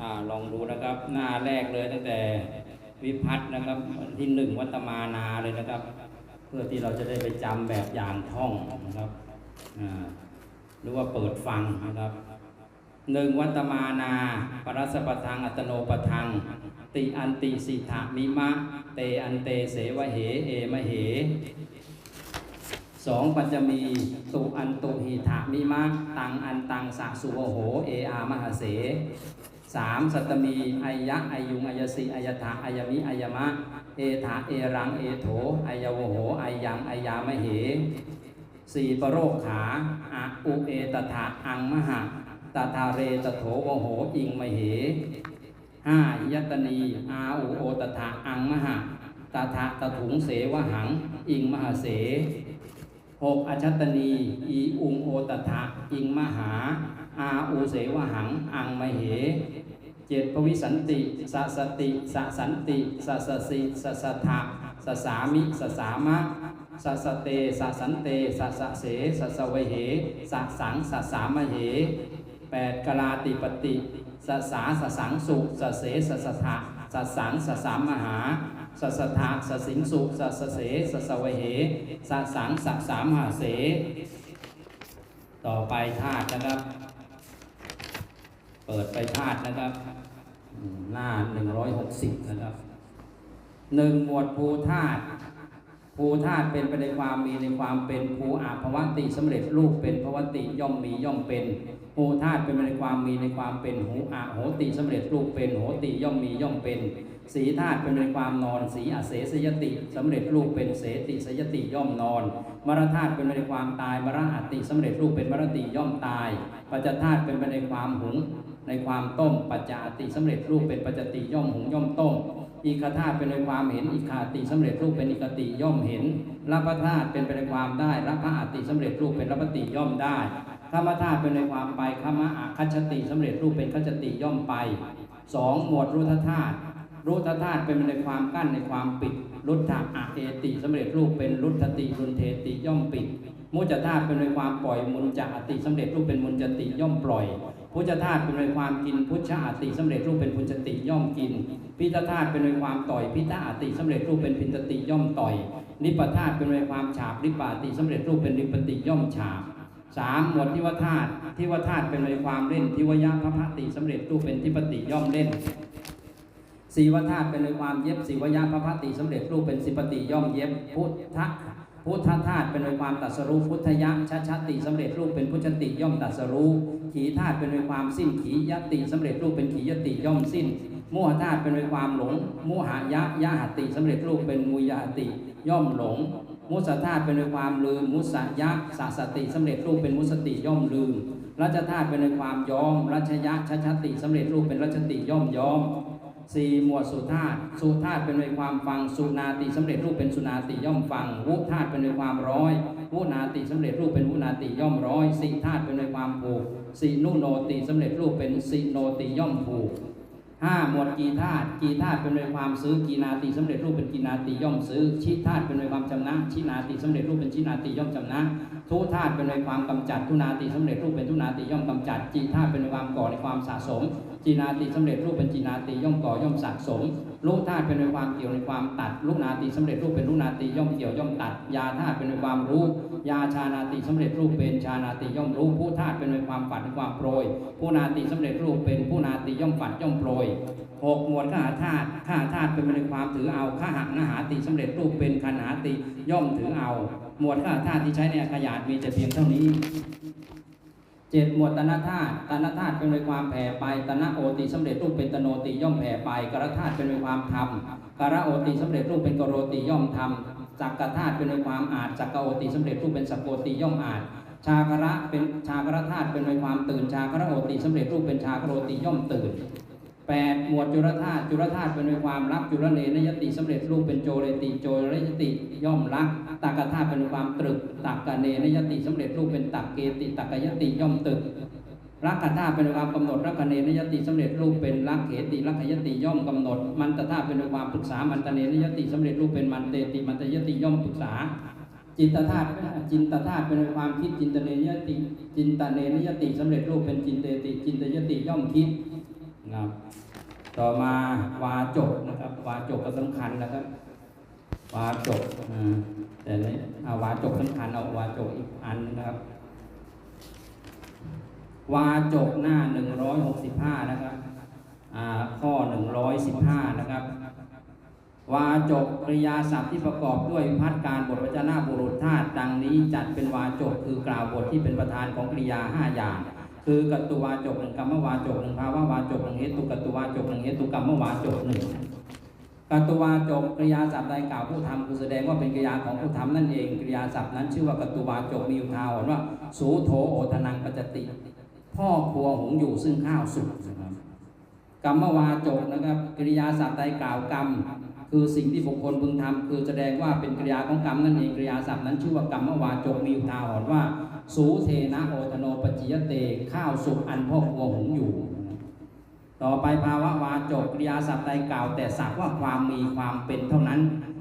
อลองดูนะครับ หน้าแรกเลยตั้งแต่วิพัฒน์นะครับที่หนึ่งวัตมานาเลยนะครับ เพื่อที่เราจะได้ไปจำแบบอย่างท่องนะครับหรือว่าเปิดฟังนะครับหนึ่งวัตมานา ปรัสปะทังอัตโนปะทัง ติอันติสิทธามิมะ เตอันเตเสวะเห เอมะเหสองปัจจมีตุอันตุหิถามิมะ ตังอันตังสะสุโวโห เออามหาเส สามสัตมีอายะอายุงอายสิอายถาอายมิอายมะ เอถาเอรังเอโถอายโวโหอายังอายามะเหสี่ปโรคขาอะอุเอตถาอังมหะตถาเรตโถโวโหอิงมเหห้ายตนีอาอุโอตถาอังมหะตถาตถุงเสวหัง อิงมหาเสหกอชัตนีอีอุงโอตถะอิงมหา อาอูเสวหัง อังมเห เจ็ดปวิสันติสสติสสันติสสสิสสทะสสามิสสามะสสเตสสันเตสสเสสสเวเหสสังสสามเหแปดกลาติปติสสาสสังสุสเสสสทะสสังสสามมหาสสทาสสิงสุสสเสสสวเหสสังสสามหาเส ต่อไปธาตุนะครับ เปิดไปธาตุนะครับอืมหน้า160นะครับหนึ่งหมวดภูธาตุภูธาตุเป็นไปในความมีในความเป็นภูอาภวติสำเร็จรูปเป็นภวติย่อมมีย่อมเป็นภูธาตุเป็นไปในความมีในความเป็นหูอาโหติสำเร็จรูปเป็นโหติย่อมมีย่อมเป็น สีธาตุเป็นในความนอนสีอเสสยติสำเร็จรูปเป็นเสติสยติย่อมนอน มรธาตุเป็นไปในความตายมรหัตติสำเร็จรูปเป็นมรติย่อมตายปัจจธาตุเป็นไปในความหุง ในความต้มปัจจาติสำเร็จรูปเป็นปัจจติย่อมหุงย่อมต้มอีคธาตุเป็นในความเห็นอีคาติสำเร็จรูปเป็นอีคติย่อมเห็นรับพธาตุเป็นไปในความได้รับพระอาติสำเร็จรูปเป็นรับพติย่อมได้ขมธาตุเป็นในความไปขมะอาคัจติสำเร็จรูปเป็นคัจติย่อมไปสองหมวดรุทธาตุรุทธาตุเป็นในความกั้นในความปิดรุทธะอาเอติสำเร็จรูปเป็นรุทธติรุนเทติย่อมปิดมุจธาตุเป็นในความปล่อยมุนจะอติสำเร็จรูปเป็นมุนจติย่อมปล่อย พุทธธาตุเป็นในความกินพุทธะอติสำเร็จรูปเป็นพุทธติย่อมกิน พิทธาตุเป็นในความต่อย พิทะอติสำเร็จรูปเป็นพินตติย่อมต่อย นิปธาตุเป็นในความฉาบนิปาติสำเร็จรูปเป็นนิปติย่อมฉาบสามหมวดทิวธาตุทิวธาตุเป็นในความเล่นทิวยะพระพติสำเร็จรูปเป็นทิปติย่อมเล่นสีวธาตุเป็นในความเย็บสีวยะพระพติสำเร็จรูปเป็นสิปติย่อมเย็บพุทธ พุทธธาตุเป็นในความตัดสรู้พุทธยะชัชติสำเร็จรูปเป็นพุทธติย่อมตัดสรู้ขีธาตุเป็นในความสิ้นขียติสำเร็จรูปเป็นขียติย่อมสิ้นมุหธาตุเป็นในความหลงมุหายะยะหติสำเร็จรูปเป็นมุยหติย่อมหลง มุสธาตุเป็นในความลืมมุสยะสสติสำเร็จรูปเป็นมุสติย่อมลืมรัชธาตุเป็นในความยอมรัชยะชัชติสำเร็จรูปเป็นรัชติย่อมยอม สี่หมวดสุธาตสุธาตเป็นในความฟังสุนาติสำเร็จรูปเป็นสุนาติย่อมฟัง วุธาตเป็นในความร้อยวุนาติสำเร็จรูปเป็นวุนาติย่อมร้อยสิธาตเป็นในความผูกสินุโนติสำเร็จรูปเป็นสิโนติย่อมผูกห้าหมวดกีธาตุกีธาตุเป็นในความซื้อกีนาติสำเร็จรูปเป็นกีนาติย่อมซื้อ ชิธาตุเป็นในความจำนะ ชินาติสำเร็จรูปเป็นชินาติย่อมจำนะ ทุธาตุเป็นในความกำจัดทุนาติสำเร็จรูปเป็นทุนาติย่อมกำจัดจีธาตุเป็นในความก่อในความสะสม จีนาติสำเร็จรูปเป็นจีนาติย่อมก่อย่อมสะสมลูกธาตุเป็นในความเกี่ยวในความตัดลูกนาติสำเร็จรูปเป็นลูกนาติย่อมเกี่ยวย่อมตัด ยาธาตุเป็นในความรู้ ยาชานาติสำเร็จรูปเป็นชานาติย่อมรู้ผู้ธาตุเป็นในความฝันในความโปรย ผู้นาติสำเร็จรูปเป็นผู้นาติย่อมฝันย่อมโปรยหกหมวดข้าธาตุข้าธาตุเป็นในความถือเอาข้าหักนหาติสำเร็จรูปเป็นคันหาติย่อมถือเอา หมวดข้าธาตุที่ใช้ในขยาดมีแต่เพียงเท่านี้เจ็ดหมวดตนะธาตุตนะธาตุเป็นในความแผ่ไปตนะโอติสำเร็จรูปเป็นตโนติย่อมแผ่ไปกรธาตุเป็นในความทำกระโอติสำเร็จรูปเป็นกโรติย่อมทำจักกธาตุเป็นในความอาจจักกโอติสำเร็จรูปเป็นสกโกติย่อมอาจชากระเป็นชากระธาตุเป็นในความตื่นชากระโอติสำเร็จรูปเป็นชากโรติย่อมตื่น แปดหมวดจุลธาตุจุลธาตุเป็นในความรับจุลเนนยติสำเร็จรูปเป็นโจเรติโจเรยติย่อมรักตักกธาตุเป็นความตรึกตักกะเนนยติสำเร็จรูปเป็นตักเกติตักกยติย่อมตรึกรักขธาตุเป็นความกำหนดรักขเนนยติสำเร็จรูปเป็นรักเขติรักขยติย่อมกำหนด มันตธาตุเป็นความปรึกษามันตเนนยติสำเร็จรูปเป็นมันเตติมันตยติย่อมปรึกษาจิตธาตุจินตธาตุเป็นความคิดจินตเนยติ จินตเนนยติสำเร็จรูปเป็นจินเตติ จินตยติย่อมคิด นะครับต่อมาวาจกนะครับ วาจกก็สำคัญนะครับ วาจกอ่าแต่ในเอาวาจกสำคัญเอาวาจกอีกอันนะครับ วาจกหน้า165นะครับอ่าข้อ115นะครับ วาจกกริยาศัพท์ที่ประกอบด้วยวิพัฒการบทวจนะบุรุษธาตุดังนี้จัดเป็นวาจกคือกล่าวบทที่เป็นประธานของกริยา5อย่าง คือกัตตุวาจกหนึ่งกรรมวาจกหนึ่งภาวะวาจกหนึ่งเหตุกัตตุวาจกหนึ่งเหตุกรรมวาจกหนึ่งกัตตุวาจกกริยาศัพท์ใดกล่าวผู้ทำคือแสดงว่าเป็นกริยาของผู้ทำนั่นเองกริยาศัพท์นั้นชื่อว่ากัตตุวาจกมีอุทาหรณ์ว่าสูโธโอทนังปัจติ พ่อครัวหุงอยู่ซึ่งข้าวสุกกรรมวาจกนะครับกริยาศัพท์ใดกล่าวกรรมคือสิ่งที่บุคคลพึงทำคือแสดงว่าเป็นกริยาของกรรมนั่นเองกริยาศัพท์นั้นชื่อว่ากรรมวาจกมีอุทาหรณ์ว่า สูเทนะโอทโนปจิยเต ข้าวสุกอันพ่อครัวหุงอยู่ ต่อไปภาวะวาจกกริยาศัพท์ใดกล่าว แต่สักว่าความมีความเป็นเท่านั้น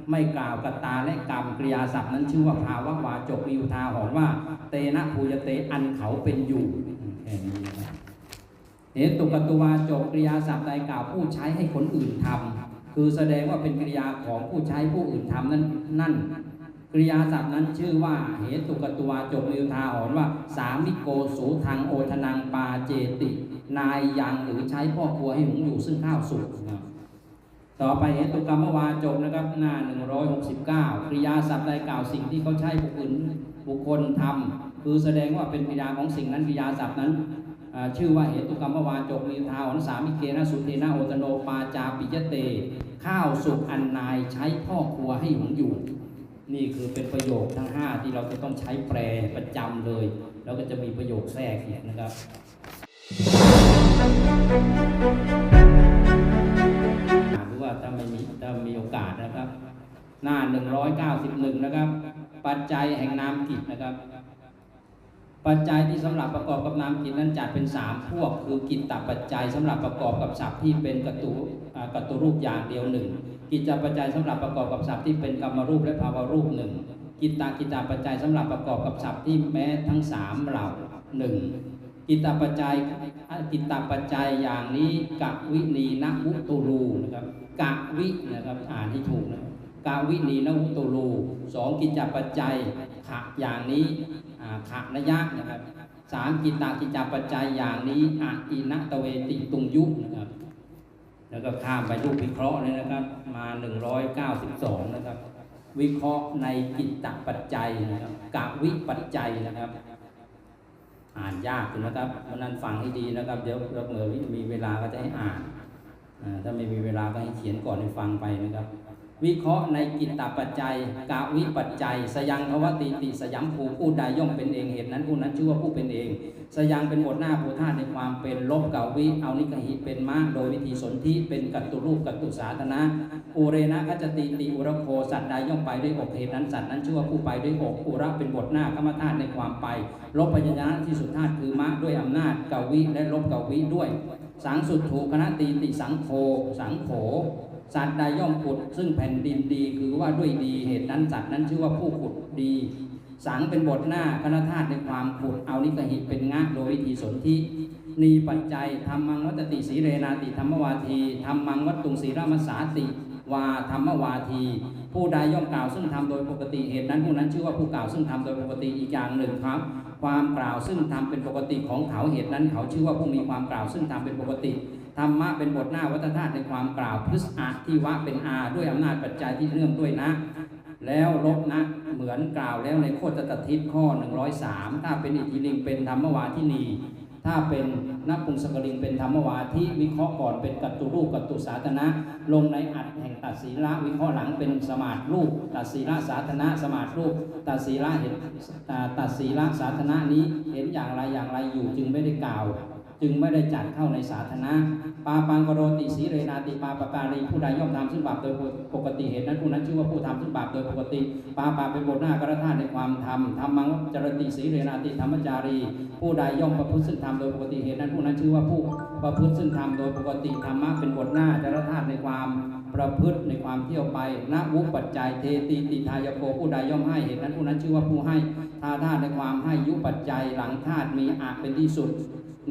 ไม่กล่าวกตาและกรรมกริยาศัพท์นั้นชื่อว่าภาวะวาจกมีอุทาหรณ์ว่า เตนะภูยเตอันเขาเป็นอยู่แค่นี้เหตุกตุวาจกกริยาศัพท์ใดกล่าวผู้ใช้ให้คนอื่นทำคือแสดงว่าเป็นกริยาของผู้ใช้ผู้อื่นทำนั้นนั่น กริยาศัพท์นั้นชื่อว่าเหตุกตุวจกมิวทาหรณ์ว่า สามิโกสูทังโอทนังปาเจติ นายยังหรือใช้พ่อครัวให้หุงอยู่ซึ่งข้าวสุกนะต่อไปเหตุกรรมวาจกนะครับหน้า 169กริยาศัพท์ใดกล่าวสิ่งที่เขาใช้บุคคลบุคคลทำคือแสดงว่าเป็นกริยาของสิ่งนั้นกริยาศัพท์นั้นชื่อว่าเหตุกรรมวาจกมิวทาหรณ์สามิเกนะสุเทนะโอตโนปาจาปิยเต ข้าวสุกอันนายใช้พ่อครัวให้หุงอยู่ นี่คือเป็นประโยคทั้ง 5 ที่เราจะต้องใช้แปลประจำเลย แล้วก็จะมีประโยคแทรกเนี่ยนะครับ หรือว่าถ้าไม่มีถ้ามีโอกาสนะครับ หน้า 191 นะครับ ปัจจัยแห่งนามกิจนะครับ ปัจจัยที่สำหรับประกอบกับนามกิจนั้นจัดเป็น 3 พวก คือกิจตปัจจัยสำหรับประกอบกับศัพท์ที่เป็นกตุอ่ากตุรูปอย่างเดียวหนึ่ง กิจจปัจจัยสำหรับประกอบกับศัพท์ที่เป็นกรรมรูปและภาวรูปหนึ่งกิตตากิจจปัจจัยสำหรับประกอบกับศัพท์ที่แม้ทั้งสามเหล่าหนึ่งกิตตปัจจัยกิตตปัจจัยอย่างนี้กะวินีนะวุตูรูนะครับกะวินะครับอ่านให้ถูกนะกะวินีนะวุตูรูสองกิจจปัจจัยขะอย่างนี้ขะนยะนะครับสามกิตตากิจจปัจจัยอย่างนี้อะอินะตะเวติตุงยุนะครับ แล้วก็ข้ามไปรูปวิเคราะห์เลยนะครับ มา 192 นะครับ วิเคราะห์ในกิตตปัจจัยนะครับกะวิปัจจัยนะครับ อ่านยากอยู่นะครับเพราะนั้นฟังให้ดีนะครับ เดี๋ยวเราเมื่อมีเวลาก็จะให้อ่านถ้าไม่มีเวลาก็ให้เขียนก่อนให้ฟังไปนะครับ วิเคราะห์ในกิตตปัจจัยกะวิปัจจัย สยังภวติติสยัมภูผู้ใดย่อมเป็นเองเหตุนั้นผู้นั้นชื่อว่าผู้เป็นเอง สยังเป็นบทหน้าภูธาตุในความเป็นลบกาวิเอานิกหิเป็นมะโดยวิธีสนธิเป็นกัตตุรูปกัตตุสาธนะอุเรนะกัจติติอุระโคสัตว์ใดย่อมไปด้วยอกเหตุนั้นสัตว์นั้นชื่อว่าผู้ไปด้วยอกอุระเป็นบทหน้ากรรมธาตุในความไป ลบพยัญชนะที่สุดธาตุคือมะด้วยอำนาจกาวิและลบกาวิด้วย สังสุดถูกคณะตีติสังโฆสังโขสัตว์ใดย่อมขุด ซึ่งแผ่นดินดีคือว่าด้วยดีเหตุนั้นสัตว์นั้นชื่อว่าผู้ขุดดี สังเป็นบทหน้าคณะธาตุในความขุดเอานิกหิเป็นงะโดยวิธีสนธินีปัจจัยธรรมังวัตติสีเรนาติธรรมวาทีธรรมังวัตตุงสีรามสาติวาธรรมวาที ผู้ใดย่อมกล่าวซึ่งทำโดยปกติเหตุนั้นผู้นั้นชื่อว่าผู้กล่าวซึ่งทำโดยปกติอีกอย่างหนึ่งครับ ความกล่าวซึ่งทำเป็นปกติของเขาเหตุนั้น เขาชื่อว่าผู้มีความกล่าวซึ่งทำเป็นปกติธรรมะเป็นบทหน้าวัฏธาตุในความกล่าวพฤษอะที่วะเป็นอาด้วยอำนาจปัจจัยที่เรื่องด้วยนะ แล้วลบนะเหมือนกล่าวแล้วในโคตรตทิศข้อ 103 ถ้าเป็นอิทธิลิงเป็นธรรมวาทินี ถ้าเป็นนักปุงสกลิงเป็นธรรมวาทิวิเคราะห์ก่อนเป็นกัตตุรูปกัตตุสาธนะ ลงในอัดแห่งตัดศีละวิเคราะห์หลังเป็นสมาธรูปตัดศีละสาธนะสมาธรูปตัดศีละเห็นตัดศีละสาธนะนี้เห็นอย่างไรอย่างไรอยู่จึงไม่ได้กล่าว จึงไม่ได้จัดเข้าในสาธนะปาปังกโรติสีเรนาติปาปการีผู้ใดย่อมทำซึ่งบาปโดยปกติเหตุนั้นผู้นั้นชื่อว่าผู้ทำซึ่งบาปโดยปกติปาปาเป็นบทหน้ากระธาในความทำธรรมังจรติสีเรนาติธรรมจารี ผู้ใดย่อมประพฤติซึ่งทำโดยปกติเหตุนั้นผู้นั้นชื่อว่าผู้ประพฤติซึ่งทำโดยปกติธรรมะเป็นบทหน้าจรธาในความประพฤติในความเที่ยวไปนะวุปัจจัยเทติติทายโกผู้ใดย่อมให้เหตุนั้นผู้นั้นชื่อว่าผู้ให้ทาธาตุในความให้ยุปัจจัยหลังธาตุมีอะเป็นที่สุด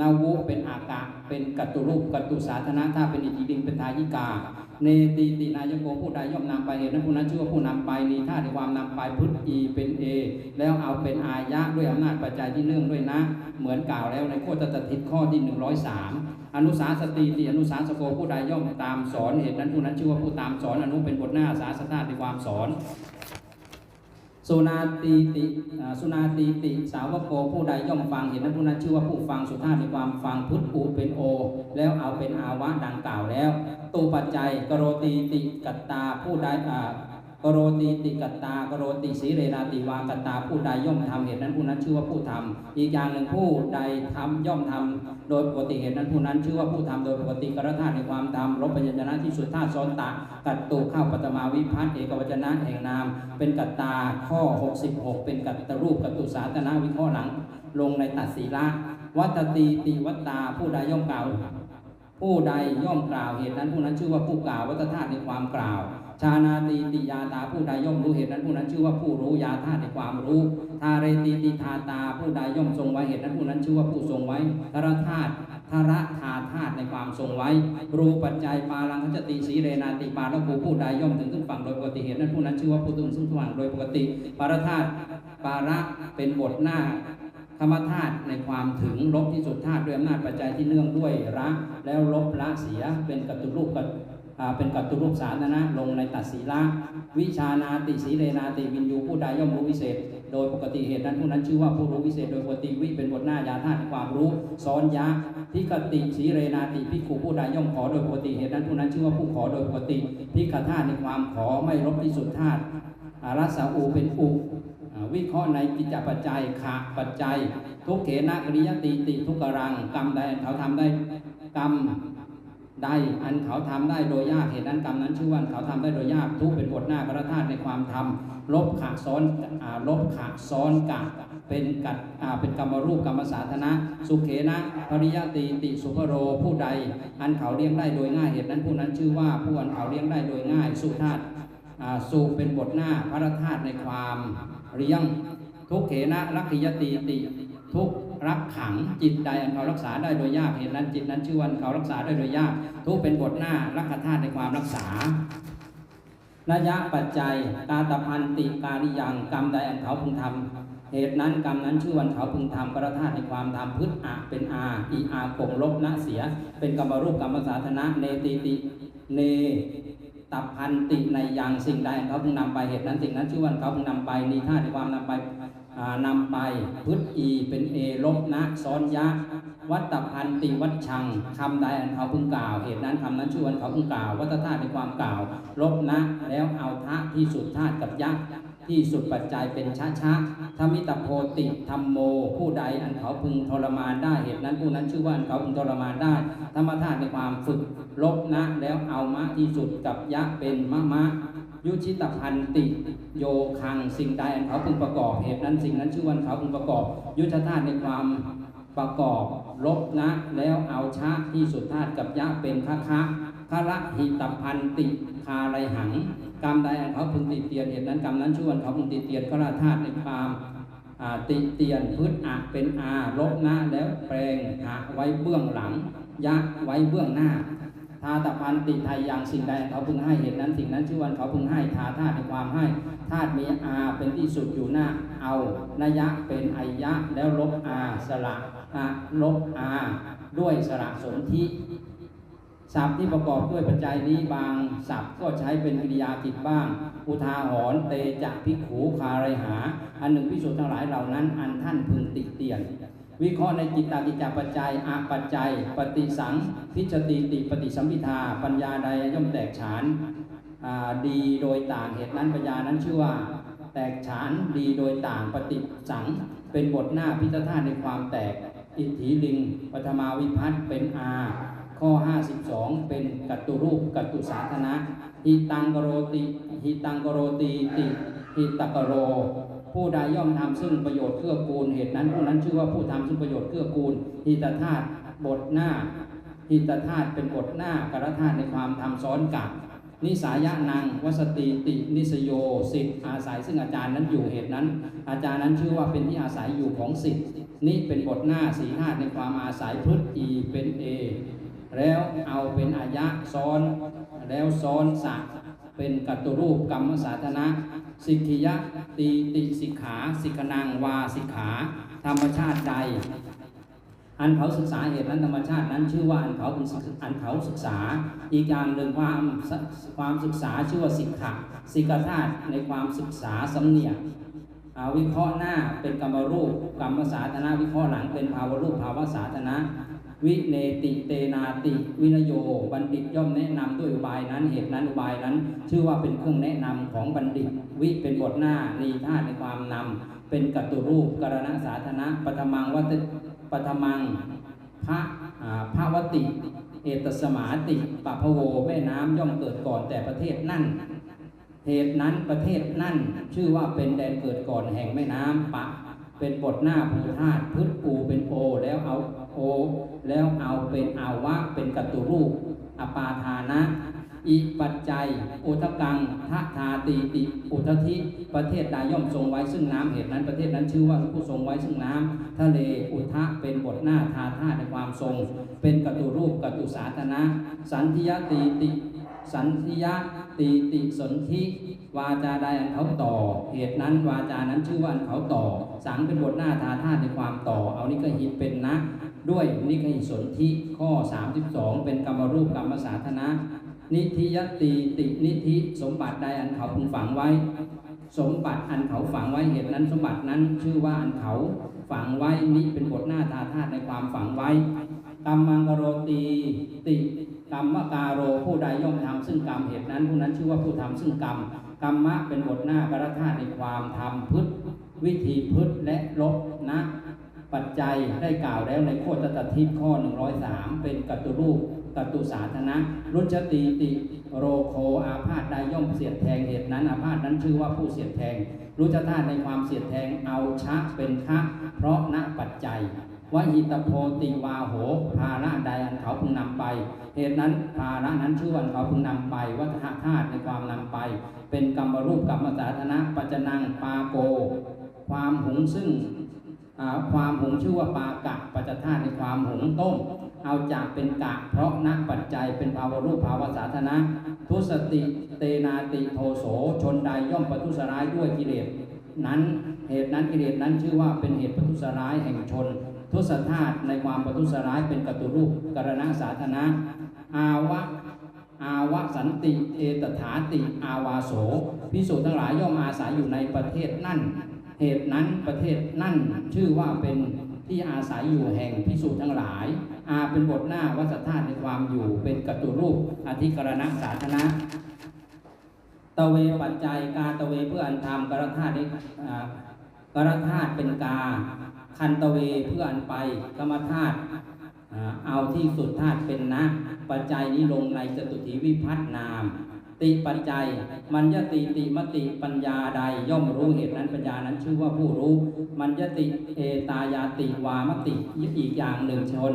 นาวุเป็นอากะ เป็นกัตตุรูปกัตตุสาธนะถ้าเป็นอิทธิดิงเป็นทายิกา เนติตินายโกผู้ใดย่อมนำไปเหตุนั้นผู้นั้นชื่อว่าผู้นำไปนีท่าในความนำไปพุทธีเป็นเอ แล้วเอาเป็นอายะด้วยอำนาจปัจจัยที่เนื่องด้วยนะ เหมือนกล่าวแล้วในโคตรตทิศข้อที่ 103 อนุสาสติติอนุสาสโกผู้ใดย่อมตามสอนเหตุนั้นผู้นั้นชื่อว่าผู้ตามสอนอนุเป็นบทหน้าสาสธาตุในความสอน สุนาตีติสุนาตีติ สาวกโกผู้ใดย่อมฟังเห็นนั้นผู้นั้นชื่อว่าผู้ฟังสุธามีความฟังพุทธอูเป็นโอ แล้วเอาเป็นอาวะดังกล่าวแล้วตูปัจจัยกโรตีติกัตตาผู้ใดอ่า โรตีติกตากโรติสีเรนาติวากตตาผู้ใดย่อมทำเหตุนั้นผู้นั้นชื่อว่าผู้ทำอีกอย่างหนึ่งผู้ใดทำย่อมทำโดยปกติเหตุนั้นผู้นั้นชื่อว่าผู้ทำโดยปกติกรธาตุในความทำลบปัญญชนะที่สุดธาตุซ้อนตะกัตตุเข้าปัตมาวิพัฒน์เอกวจนะแห่งนาม เป็นกัตตาข้อ 66 เป็นกัตตรูปกัตตุสาธนาวิเคราะห์หลัง ลงในตัดสีละวัตตีติวัตตาผู้ใดย่อมกล่าว ผู้ใดย่อมกล่าวเหตุนั้นผู้นั้นชื่อว่าผู้กล่าววัตธาตุในความกล่าว ชานาตีติยาตาผู้ใดย่อมรู้เหตุนั้นผู้นั้นชื่อว่าผู้รู้ยาธาตุในความรู้ทาเรติติทาตาผู้ใดย่อมทรงไว้เหตุนั้นผู้นั้นชื่อว่าผู้ทรงไว้ทรธาตุทระธาธาตุในความทรงไว้ รูปัจจัยปาลังคจติสีเรนาติปาละกูผู้ใดย่อมถึงขึ้นฝั่งโดยปกติเหตุนั้นผู้นั้นชื่อว่าผู้ถึงซึ่งฝั่งโดยปกติ ปารธาตุปาระเป็นบทหน้าธรรมธาตุในความถึงลบที่สุดธาตุด้วยอำนาจปัจจัยที่เนื่องด้วยระแล้วลบละเสียเป็นกัตตุรูปกั เป็นกัตตุรูปสาธนะลงในตัดสีละ วิชานาติสีเรนาติวินยูผู้ใดย่อมรู้วิเศษ โดยปกติเหตุนั้นผู้นั้นชื่อว่าผู้รู้วิเศษ โดยปกติวิเป็นบทหน้ายาธาตุความรู้ซ้อนยะพิกติสีเรนาติพิคูผู้ใดย่อมขอโดยปกติเหตุนั้นผู้นั้นชื่อว่าผู้ขอโดยปกติพิกธาตุในความขอไม่ลบที่สุดธาตุอารัสาอูเป็นอุวิเคราะห์ในกิจจปัจจัยขะปัจจัย ทุกเขนะกริยติติทุกกรังกรรมใดเขาทำได้กรรม ใดอันเขาทำได้โดยยากเหตุนั้นกรรมนั้นชื่อว่าเขาทำได้โดยยากทุกเป็นบทหน้ากระธาตุในความทำลบขะซ้อนลบขะซ้อนกะเป็นกัดเป็นกรรมรูปกรรมสาธนะ สุเขนะปริยติติสุภโรผู้ใด อันเขาเลี้ยงได้โดยง่ายเหตุนั้นผู้นั้นชื่อว่าผู้อันเขาเลี้ยงได้โดยง่าย สุธาตุสุเป็นบทหน้าพระธาตุในความเรียงทุกเขนะรักขิยติติทุก รักขังจิตใดอันเขารักษาได้โดยยากเหตุนั้นจิตนั้นชื่อว่าเขารักษาได้โดยยาก ทุกเป็นบทหน้ารักธาตุในความรักษาระยะปัจจัยกาตพันติการิยังกรรมใดอันเขาพึงทำเหตุนั้นกรรมนั้นชื่อวันเขาพึงทำกระธาตในความทำพืชอะเป็นอาอีอากงลบนะเสีย เป็นกรรมรูปกรรมสาธนะเนติติเนตับพันติในอย่างสิ่งใดเขาพึงนำไปเหตุนั้นสิ่งนั้นชื่อว่าเขาพึงนำไปนีท่าในความนำไป นำไปพุทธอีเป็นเอลบนะซ้อนยะ วัตตพันติวัดชังคำใดอันเขาพึงกล่าว เหตุนั้นคำนั้นชื่อว่าเขาพึงกล่าว วัตธาตุในความกล่าว ลบนะ แล้วเอาทะที่สุดธาตุกับยะที่สุดปัจจัยเป็นชะชะธรรมิตโพติธรรมโม ผู้ใดอันเขาพึงทรมานได้เหตุนั้นผู้นั้นชื่อว่าอันเขาพึงทรมานได้ ธรรมธาตุในความฝึกลบนะ แล้วเอามะที่สุดกับยะเป็นมะมะ ยุชิตพันติโยคังสิ่งใดอันเขาพึงประกอบเหตุนั้นสิ่งนั้นชื่อวันเขาพึงประกอบ ยุทธธาตุในความประกอบลบนะแล้วเอาชะที่สุดธาตุกับยะเป็นคะคะคะละหิตพันติคาไรหังกรรมใดอันเขาพึงติเตียนเหตุนั้นกรรมนั้นชื่อวันเขาพึงติเตียนคะละธาตุในความติเตียนพืชอะเป็นอาลบนะแล้วแปลงหะไว้เบื้องหลังยะไว้เบื้องหน้า ทาตพันติไทยอย่างสิ่งใดเขาพึงให้เหตุนั้นสิ่งนั้นชื่อวันเขาพึงให้ทาธาตุในความให้ธาตุมีอาเป็นที่สุดอยู่หน้าเอานยะเป็นไอยะแล้วลบอาสระอะลบอาด้วยสระสนธิศัพท์ที่ประกอบด้วยปัจจัยนี้บางศัพท์ก็ใช้เป็นกิริยากิจบ้าง อุทาหรณ์เตจะพิขูคาไรหา อันหนึ่งพิสุทธ์ทั้งหลายเหล่านั้น อันท่านพึงติเตียน วิเคราะห์ในจิตตากิจปัจจัยอาปัจจัย ปฏิสังพิจติติปฏิสัมพิทา ปัญญาใดย่อมแตกฉานดีโดยต่างเหตุนั้นปัญญานั้นชื่อว่า แตกฉานดีโดยต่างปฏิสัง เป็นบทหน้าพิจธาตุในความแตก อิทธิลิงปฐมาวิพัตน์เป็นอาข้อ 52 เป็นกัตตุรูปกัตตุสาธนะหิตังกโรติหิตังกโรติติหิตกโร ผู้ใดย่อมทำซึ่งประโยชน์เกื้อกูลเหตุนั้นผู้นั้นชื่อว่าผู้ทำซึ่งประโยชน์เกื้อกูลหิตธาตุบทหน้าหิตธาตุเป็นบทหน้ากรธาตุในความทำซ้อนกับนิสายะนางวสติตินิสโยสิทธิ์อาศัยซึ่งอาจารย์นั้นอยู่เหตุนั้น อาจารย์นั้นชื่อว่าเป็นที่อาศัยอยู่ของสิทธิ์นี่เป็นบทหน้าสีธาตุในความอาศัยพฤษอีเป็นเอแล้วเอาเป็นอายะซ้อน แล้วซ้อนสัก เป็นกัตตุรูปกรรมสาธนะ สิกขิยะตีติสิกขา สิกนังวาสิกขา ธรรมชาติใด อันเขาศึกษาเหตุนั้นธรรมชาตินั้น ชื่อว่าอันเขาเป็นอันเขาศึกษา อีกอย่างหนึ่งความความศึกษาชื่อว่าสิกขะสิกธาตุในความศึกษาสำเนียกอ่าวิเคราะห์หน้าเป็นกรรมรูปกรรมสาธนะวิเคราะห์หลังเป็นภาวรูปภาวสาธนะ วิเนติเตนาติวินโย บัณฑิตย่อมแนะนำด้วยอุบายนั้นเหตุนั้นอุบายนั้น ชื่อว่าเป็นเครื่องแนะนำของบัณฑิต วิเป็นบทหน้านีธาตุในความนำเป็นกัตตุรูปกรณสาธนะปฐมังวัตปฐมังพระพระวติ เอตสมาติปะพะโวแม่น้ำย่อมเกิดก่อนแต่ประเทศนั่นเหตุนั้นประเทศนั่น ชื่อว่าเป็นแดนเกิดก่อนแห่งแม่น้ำปะ เป็นบทหน้าภูธาตุพืชปูเป็นโอแล้วเอา โอ แล้วเอาเป็นอาวะเป็นกัตตุรูป อปาทานะ อิปัจจัย อุทกังทะทาตีติ อุทธิ ประเทศใดย่อมทรงไว้ซึ่งน้ำเหตุนั้น ประเทศนั้นชื่อว่าผู้ทรงไว้ซึ่งน้ำทะเลอุทะเป็นบทหน้าทาธาในความทรง เป็นกัตุรูปกัตุสาธนะ สันทิยตีติ สันทิย ตีติสนธิวาจาใดอันเขาต่อ เหตุนั้นวาจานั้นชื่อว่าอันเขาต่อ สังเป็นบทหน้าทาธาตุในความต่อ เอานิกหิตเป็นนะ ด้วยนิกหิตสนธิข้อ 32 เป็นกรรมรูปกรรมสาธนะนิธิยตีตินิธิสมบัติใดอันเขาพึงฝังไว้ สมบัติอันเขาฝังไว้เหตุนั้นสมบัตินั้นชื่อว่าอันเขาฝังไว้นี้เป็นบทหน้าทาธาตุในความฝังไว้กรรมังกโรตีติ กรรมการโรผู้ใดย่อมทำซึ่งกรรมเหตุนั้นผู้นั้นชื่อว่าผู้ทำซึ่งกรรมกรรมะเป็นบทหน้ากรธาในความทำพืชวิธีพืชและลบนะปัจจัยได้กล่าวแล้วในโคตตทิพข้อ 103 เป็นกัตตุรูปกัตตุสาธนะ รุชตีติโรโคอาพาธใดย่อมเสียดแทงเหตุนั้น อาพาธนั้นชื่อว่าผู้เสียดแทง รุชธาตุในความเสียดแทงเอาชะเป็นคะเพราะณปัจจัย วหิตโพติวาโห ภาระใดอันเขาพึงนำไป เหตุนั้นภาระนั้นชื่อวันเขาพึงนำไป วัฏธาตุในความนำไป เป็นกรรมรูปกรรมสาธนะปัจจนังปาโก ความหุงซึ่งความหุงชื่อว่าปากะปัจจธาตุในความหุงต้ม เอาจากเป็นกะเพราะนักปัจจัยเป็นภาวรูปภาวสาธนะ ทุสติเตนาติโทโสชนใดย่อมประทุษร้ายด้วยกิเลสนั้นเหตุนั้นกิเลสนั้นชื่อว่าเป็นเหตุประทุษร้ายแห่งชน ทุสธาตุในความประทุษร้ายเป็นกตุรูปกรณะสาธนะ อาวะอาวะสันติเอตถาติ อาวาโสพิสูจน์ทั้งหลายย่อมอาศัยอยู่ในประเทศนั่น เหตุนั้นประเทศนั่นชื่อว่าเป็นที่อาศัยอยู่แห่งพิสูจน์ทั้งหลาย อาเป็นบทหน้าวัฏธาตุในความอยู่เป็นกตุรูปอธิกรณะสาธนะตะเวปัจจัยกาตะเวเพื่ออันทำกรธาตุกรธาตุเป็นกา คันตะเวเพื่ออันไปกรรมธาตุเอาที่สุดธาตุเป็นนะ ปัจจัยนี้ลงในจตุถีวิพัฒนาม ติปัจจัย มันยติติมติปัญญาใดย่อมรู้เหตุนั้นปัญญานั้นชื่อว่าผู้รู้ มันยติเอตายาติวามติอีกอย่างหนึ่งชน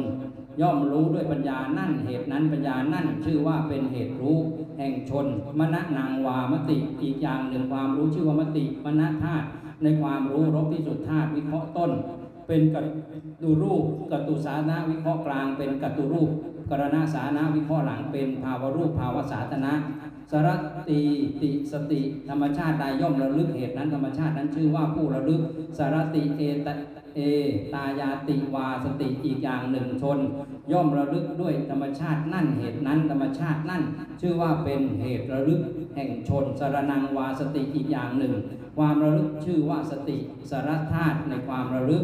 ย่อมรู้ด้วยปัญญานั่นเหตุนั้นปัญญานั่นชื่อว่าเป็นเหตุรู้ แห่งชน มณนางวามติอีกอย่างหนึ่งความรู้ชื่อว่ามติมณธาตุในความรู้รบที่สุดธาตุวิเคราะห์ต้น เป็นกัตตุรูปกัตตุสานะวิเคราะห์กลาง เป็นกัตตุรูปกรณาสานะวิเคราะห์หลังเป็นภาวรูปภาวสาธนะ สรติติสติ ธรรมชาติใดย่อมระลึกเหตุนั้นธรรมชาตินั้นชื่อว่าผู้ระลึกสรติเอตเอตายาติวาสติอีกอย่างหนึ่งชน ย่อมระลึกด้วยธรรมชาตินั่นเหตุนั้นธรรมชาตินั่น ชื่อว่าเป็นเหตุระลึกแห่งชนสรนังวาสติอีกอย่างหนึ่ง ความระลึกชื่อว่าสติสารธาตุในความระลึก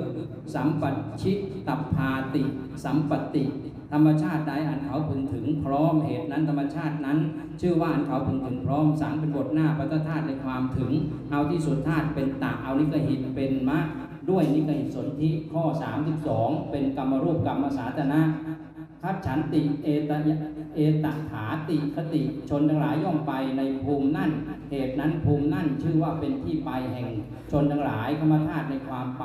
สัมปัชิตัพพาติ สัมปติ ธรรมชาติใดอันเขาพึงถึงพร้อมเหตุนั้นธรรมชาตินั้น ชื่อว่าอันเขาพึงถึงพร้อมสังเป็นบทหน้าปัตธาตุในความถึง เอาที่สุดธาตุเป็นตะเอานิกหิตเป็นมะด้วยนิกหิตสนธิข้อ 32 เป็นกรรมรูปกรรมสาธนะคัดฉันติเอตเอตถาติคติชนทั้งหลายย่อมไปในภูมินั่น เหตุนั้นภูมินั่นชื่อว่าเป็นที่ไปแห่ง ชนทั้งหลายกรรมธาตุในความไป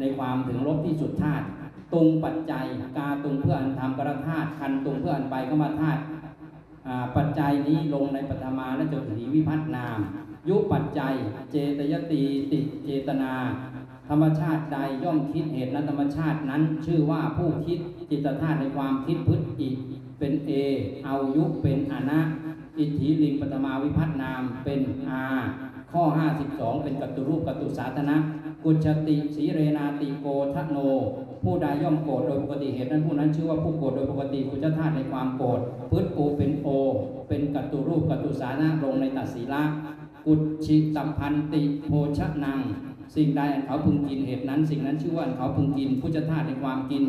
ในความถึงลบที่สุดธาตุ ตุงปัจจัยกาตุงเพื่ออันทำกระธาตุคันตุงเพื่ออันไปกรรมธาตุปัจจัยนี้ลงในปฐมาและจตุถีวิพัฒนาม ยุปัจจัย เจตยตีติเจตนา ธรรมชาติใดย่อมคิดเหตุนั้นธรรมชาตินั้น ชื่อว่าผู้คิดจิตธาตุในความคิดพฤติเป็นเอเอายุเป็นอนะอิทธิลิงปฐมาวิพัฒนามเป็นอาข้อ 52 เป็นกัตตุรูปกัตตุสาธนะ กุชติสีเรนาติโกทะโน ผู้ใดย่อมโกรธโดยปกติเหตุนั้นผู้นั้นชื่อว่าผู้โกรธโดยปกติกุจธาตุในความโกรธพืชโอเป็นโอ เป็นกัตตุรูปกัตตุสานะลงในตัดสีละกุชิตัมพันติโภชนัง สิ่งใดอันเขาพึงกินเหตุนั้น สิ่งนั้นชื่อว่าอันเขาพึงกินพุทธธาตุในความกิน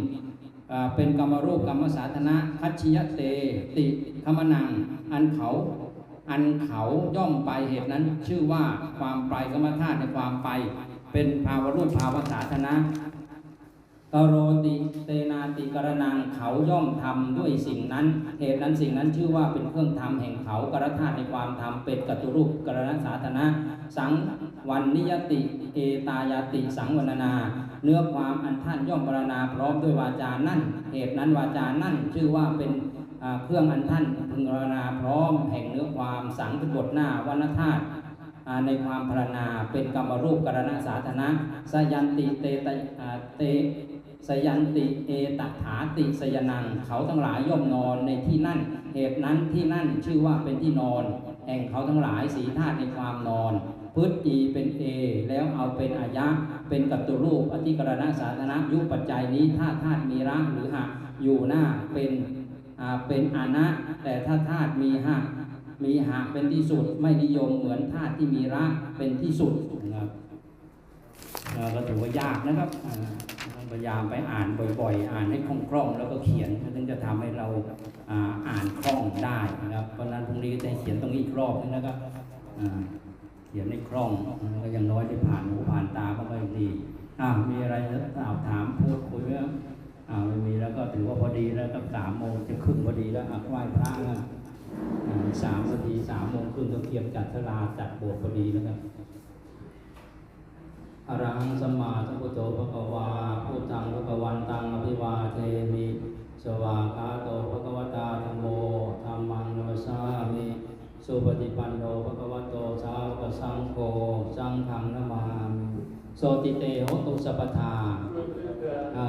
เป็นกรรมรูปกรรมสาธนะคัจฉิยเตติคมนัง อันเขาอันเขาย่อมไปเหตุนั้น ชื่อว่าความไปกรรมธาตุในความไป เป็นภาวรูปภาวสาธนะ กโรติเตนาติกรนังเขาย่อมทำด้วยสิ่งนั้น เหตุนั้นสิ่งนั้นชื่อว่าเป็นเครื่องทำแห่งเขากรธาตุในความทำเป็นกัตตุรูปกรณสาธนะ สังวันนิยติ เอตายาติสังวรนา เนื้อความอันท่านย่อมปรณนาพร้อมด้วยวาจานั่น เหตุนั้นวาจานั่นชื่อว่าเป็นเครื่องอันท่านพึงปรณนาพร้อมแห่งเนื้อความสังบทหน้าวันธาตุในความพรรณนาเป็นกรรมรูปกรณสาธนะสยันติเตเต สยันติเอตถาติสยนัง เขาทั้งหลายย่อมนอนในที่นั่น เหตุนั้นที่นั่นชื่อว่าเป็นที่นอน แห่งเขาทั้งหลายสีธาตุในความนอนพืชอีเป็นเอแล้วเอาเป็นอายะ เป็นกัตตุรูปอธิกรณสาธนะยุปัจจัยนี้ถ้าธาตุมีรักหรือหะอยู่หน้าเป็นอ่าเป็นอานะ แต่ถ้าธาตุมีหะมีหากเป็นที่สุดไม่นิยมเหมือนธาตุที่มีรักเป็นที่สุดนะครับเอ่อก็ถือว่ายากนะครับ พยายามไปอ่านบ่อยๆ อ่านให้คล่องๆ แล้วก็เขียนถึงจะทำให้เราอ่าอ่านคล่องได้นะครับ เพราะนั้นพรุ่งนี้จะเขียนตรงนี้อีกรอบนึงนะครับเขียนให้คล่องแล้วก็อย่างน้อยได้ผ่านหูผ่านตาก็ไม่ดีอ่ามีอะไรจะถามถามพูดคุยไหมครับอ่าไม่มีแล้วก็ถือว่าพอดีแล้วก็สามโมงจะครึ่งพอดีแล้วอะไหว้พระนะสามนาทีสามโมงครึ่งก็เตรียมจัดสลาจัดโบสถ์พอดีนะครับ อรหังสมมาสัมพุทโธภะคะวาพุทธังภะคะวันตังอภิวาเทมิสวากขาโตภะคะวตาธัมโมธัมมังนัสสามิสุปฏิปันโนภะคะวโตสาวกสังโฆสังฆังนามามิโสติเตหตุสัพพทาอ่า